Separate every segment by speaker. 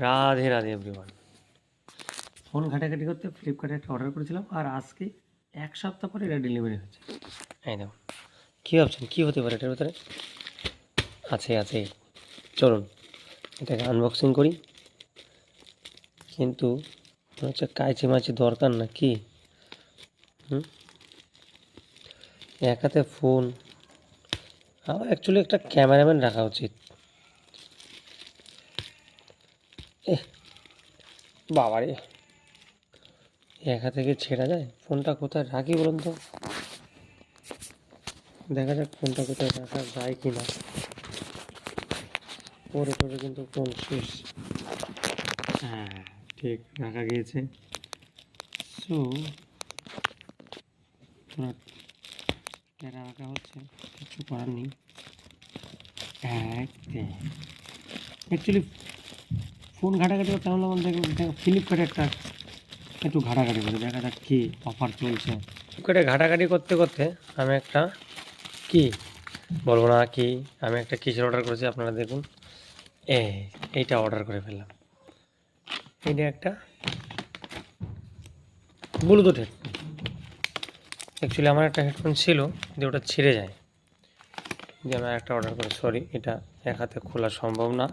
Speaker 1: Radhe Radhe everyone phone ঘাটাঘাটি করতে ফ্লিপকার্টে একটা অর্ডার করেছিলাম আর আজকে এক সপ্তাহ পরে এটা ডেলিভারি হচ্ছে এই দেখুন কী ভাবছেন? কী হতে পারে এটার ভেতরে? আছে আছে। চলুন এটাকে আনবক্সিং করি। কিন্তু হচ্ছে কাইচি মাছি দরকার না কি? হুম? এক হাতে ফোন আমার অ্যাকচুয়ালি একটা ক্যামেরাম্যান রাখা উচিত। এহ, বাবারে। এক হাতে কি ছেঁড়া যায়? ফোনটা কোথায় রাখি বলুন তো? দেখা যাক ফোনটা কোথায় রাখা যায় কি না পরে পরে কিন্তু ফোন শেষ। হ্যাঁ ঠিক, রাখা গিয়েছে। সো রাখা হচ্ছে? কিছু করার নেই। অ্যাকচুয়ালি ফোন ঘাটাঘাটি করতে হলে দেখো দেখো ফ্লিপকার্টে একটা একটু ঘাটাঘাটি করে, দেখা যাক কী অফার চলছে। ফ্লিপকার্টে ঘাটাঘাটি করতে করতে আমি একটা কি বলব না কি, আমি একটা কিসের অর্ডার করেছি আপনারা দেখুন। এ, এইটা অর্ডার করে ফেললাম। এইটা একটা ব্লুটুথ হেডফোন অ্যাকচুয়ালি আমার একটা হেডফোন ছিল, যে ওটা ছিঁড়ে যায়। যে একটা অর্ডার করি সরি এটা এক হাতে খোলা সম্ভব না।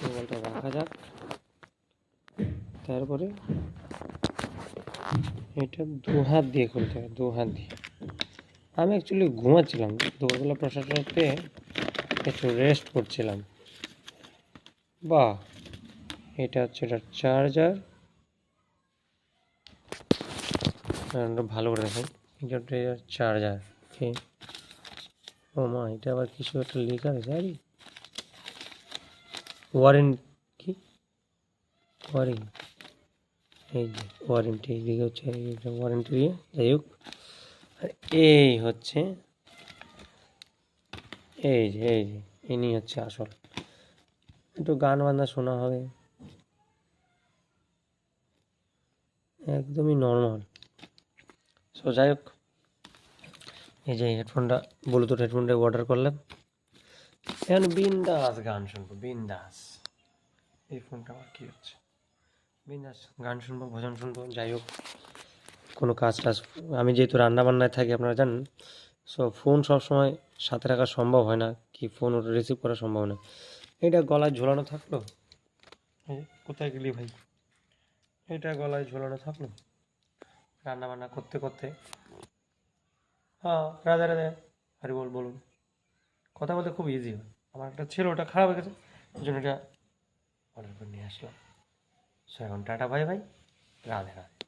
Speaker 1: মোবাইলটা রাখা যাক। তারপরে এটা দু হাত দিয়ে খুলতে হবে, দু হাত দিয়ে। আমি অ্যাকচুয়ালি ঘুমাচ্ছিলাম, দুপুরবেলা প্রশাসনতে একটু রেস্ট করছিলাম। বাহ, এটা হচ্ছে এটা চার্জার ভালো করে দেখুন, এটা চার্জার ওকে ও মা, এটা আবার কিছু একটা লেখা আছে, আরে। ওয়ারেন্ট কি? ওয়ারিং এই যে ওয়ারেন্টি এইদিকে হচ্ছে এইটা ওয়ারেন্টি দিয়ে যাই হোক। এই হচ্ছে, এই যে এই যে, ইনি হচ্ছে আসল। একটু গান বাজনা শোনা হবে। একদমই নর্মাল সো যাই হোক। এই যে হেডফোনটা ব্লুটুথ হেডফোনটা অর্ডার করলাম এখন বিন্দাস গান শুনব, বিন্দাস। এই ফোনটা আমার কী হচ্ছে? বিন্দাস গান শুনব, ভজন শুনব, যাই হোক, কোনো কাজ টাজ। আমি যেহেতু রান্নাবান্নায় থাকি, আপনারা জানেন সো ফোন সবসময় সাথে রাখা সম্ভব হয় না, কি ফোন ওটা রিসিভ করা সম্ভব না। এটা গলায় ঝোলানো থাকল? কোথায় গেলি ভাই? এটা গলায় ঝোলানো থাকল? রান্নাবান্না করতে করতে রাধে রাধে। হরি বল, বলুন। কথা বলতে খুব ইজি হয়। আমার একটা ছেলে, ওটা খারাপ হয়ে গেছে ওই জন্য এটা অর্ডার করে নিয়ে আসলাম। সো এখন টাটা ভাই ভাই রাধে রাধে।